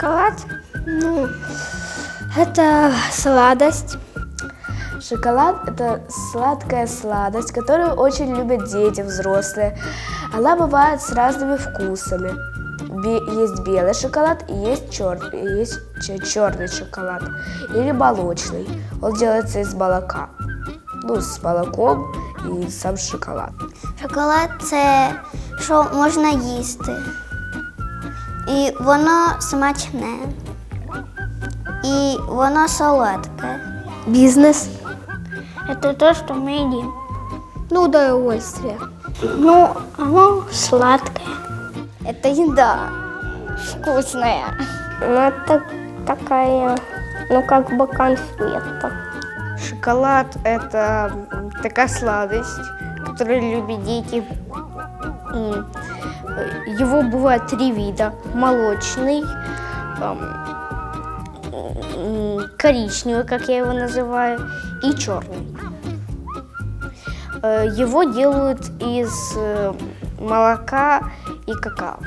Шоколад, ну, это сладость. Шоколад – это сладкая сладость, которую очень любят дети, взрослые. Она бывает с разными вкусами. Бе- Есть белый шоколад и есть, чер- есть черный шоколад или молочный. Он делается из молока. Ну, с молоком и сам шоколад. Шоколад це що можна їсти. І воно смачне. І воно солодке. Бизнес. Это то, что мы едим. Ну, удовольствие. Ну, оно сладкое. Это еда. Вкусная. Ну, это такая, ну, как бы конфета. Шоколад – это такая сладость, которую любят дети. Его бывает три вида. Молочный, эм, коричневый, как я его называю, и черный. Э, Его делают из э, молока и какао.